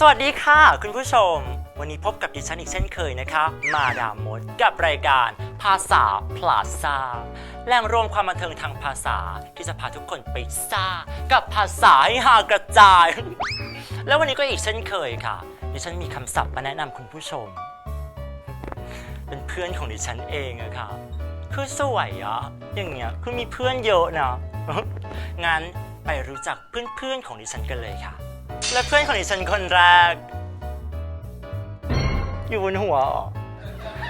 สวัสดีค่ะ คุณผู้ชม วันนี้พบกับดิฉันอีกเช่นเคยนะคะ มาดามมดกับรายการภาษาพลาซ่าแหล่งรวมความบันเทิงทางภาษาที่จะพาทุกคนไปซ่ากับภาษาให้หากระจาย แล้ววันนี้ก็อีกเช่นเคยค่ะ ดิฉันมีคำศัพท์มาแนะนำคุณผู้ชม เป็นเพื่อนของดิฉันเองอะค่ะ คือสวยอะอย่างเงี้ยคือมีเพื่อนเยอะนะงั้นไปรู้จักเพื่อนๆของดิฉันกันเลยค่ะ และเพื่อนของดิฉันคนแรก อยู่บนหัวเหรอ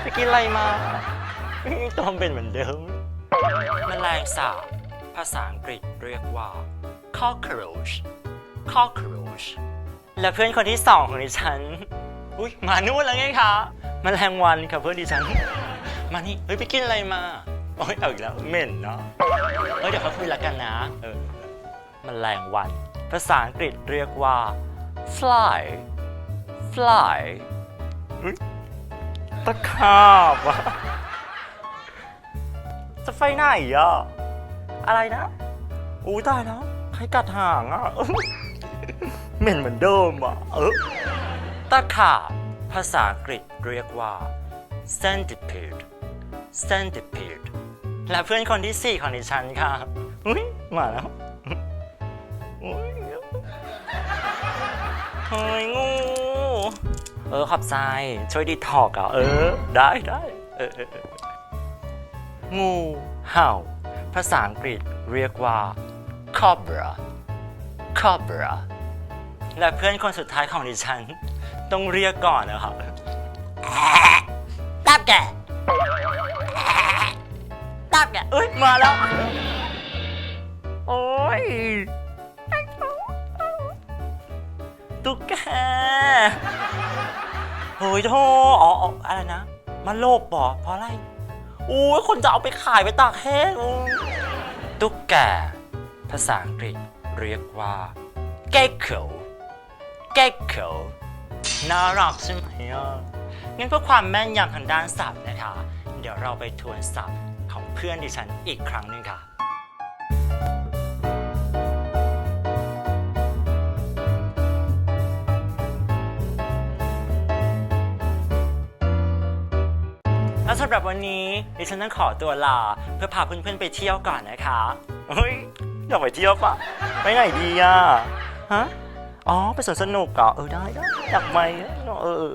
ไปกินอะไรมาตอมเป็นเหมือนเดิมแมลงสาบภาษาอังกฤษเรียกว่า cockroach cockroach และเพื่อนคนที่สองของดิฉัน อุ้ยมานู่นแล้วไงคะแมลงวันค่ะเพื่อนดิฉัน มานี่ เฮ้ยไปกินอะไรมา โอ้ยเอาอีกแล้วเหม็นเนาะเฮ้ยเดี๋ยวเขาคุยละกันนะ เออแมลงวัน ภาษาอังกฤษเรียกว่า fly fly อุ๊ยตะขาบอะจะไปไหนอะ อะไรนะ อู้ตายแล้วใครกัดห่างอะ เหม็นเหมือนเดิมอะ เออตะขาบภาษาอังกฤษเรียกว่า centipede centipede และเพื่อนคนที่สี่ของดิฉันค่ะ อุ้ยมาแล้วอุ๊ย เฮ้ยงูเออขอบใจช่วยดีถอกอะเออ ได้ได้เออเออเอองูเห่า ภาษาอังกฤษเรียกว่า cobra cobra และเพื่อนคนสุดท้ายของดิฉัน ต้องเรียกก่อนนะครับตับแกตับแกเอ้ย มาแล้ว โอ้ย ตุ๊กแกเฮ้ยโทอ๋ออ๋ออะไรนะมาโลบปอเพราะอะไรอู้คนจะเอาไปขายไปตากแห้งอู้ตุ๊กแก ภาษาอังกฤษเรียกว่า gecko gecko น่ารักใช่ไหมอะงั้นเพื่อความแม่นยำทางด้านศัพท์นะคะ เดี๋ยวเราไปทวนศัพท์ของเพื่อนดิฉันอีกครั้งหนึ่งค่ะ แล้วสำหรับวันนี้ดิฉันต้องขอตัวลาเพื่อพาเพื่อนๆไปเที่ยวก่อนนะคะเฮ้ยอยากไปเที่ยวปะไปไหนดีอะฮะอ๋อไปสวนสนุกเหรอเออได้ได้อยากไปเออ